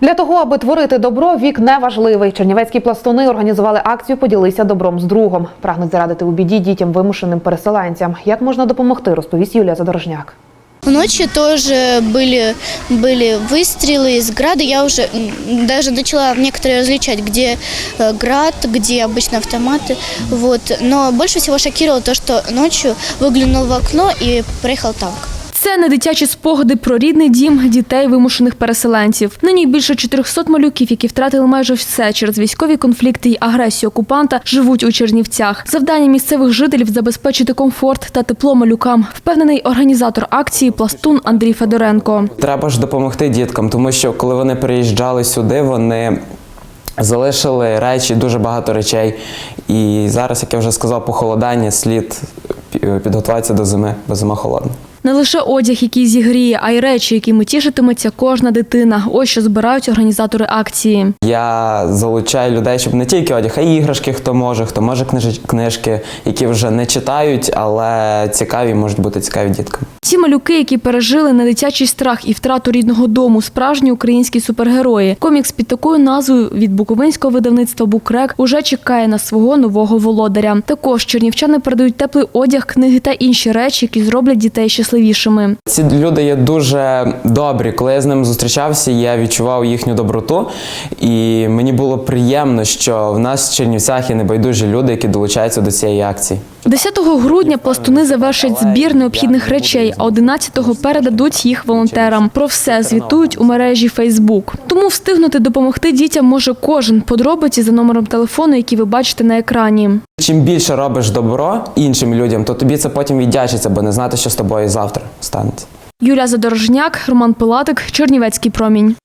Для того, аби творити добро, вік не важливий. Чернівецькі пластуни організували акцію Поділися добром з другом. Прагнуть зарадити у біді дітям вимушеним переселенцям. Як можна допомогти, розповість Юлія Задорожняк. Ночью тоже были, были выстрелы из града. Я уже м, даже начала некоторые различать, где э, град, где обычно автоматы. Вот. Но больше всего шокировало то, что ночью выглянул в окно и проехал танк. Не дитячі спогади про рідний дім дітей вимушених переселенців. Нині більше 400 малюків, які втратили майже все через військові конфлікти і агресію окупанта, живуть у Чернівцях. Завдання місцевих жителів забезпечити комфорт та тепло малюкам. Впевнений організатор акції пластун Андрій Федоренко. Треба ж допомогти діткам, тому що коли вони приїжджали сюди, вони залишили речі, дуже багато речей. І зараз, як я вже сказав, похолодання, слід підготуватися до зими, бо зима холодна. Не лише одяг, який зігріє, а й речі, якими тішитиметься кожна дитина. Ось що збирають організатори акції. Я залучаю людей, щоб не тільки одяг, а й іграшки, хто може, хто може книжки, які вже не читають, але цікаві, можуть бути цікаві діткам. Ці малюки, які пережили недитячий страх і втрату рідного дому, справжні українські супергерої. Комікс під такою назвою від буковинського видавництва Букрек уже чекає на свого нового володаря. Також чернівчани передають теплий одяг, книги та інші речі, які зроблять дітей щасливішими. Ці люди є дуже добрі. Коли я з ними зустрічався, я відчував їхню доброту, і мені було приємно, що в нас в Чернівцях є небайдужі люди, які долучаються до цієї акції. 10 грудня пластуни завершать збір необхідних речей, а 11-го передадуть їх волонтерам. Про все звітують у мережі Фейсбук. Тому встигнути допомогти дітям може кожен. Подробиці за номером телефону, який ви бачите на екрані. Чим більше робиш добро іншим людям, то тобі це потім віддячиться, бо не знати, що з тобою завтра станеться. Юля Задорожняк, Роман Пилатик, Чернівецький промінь.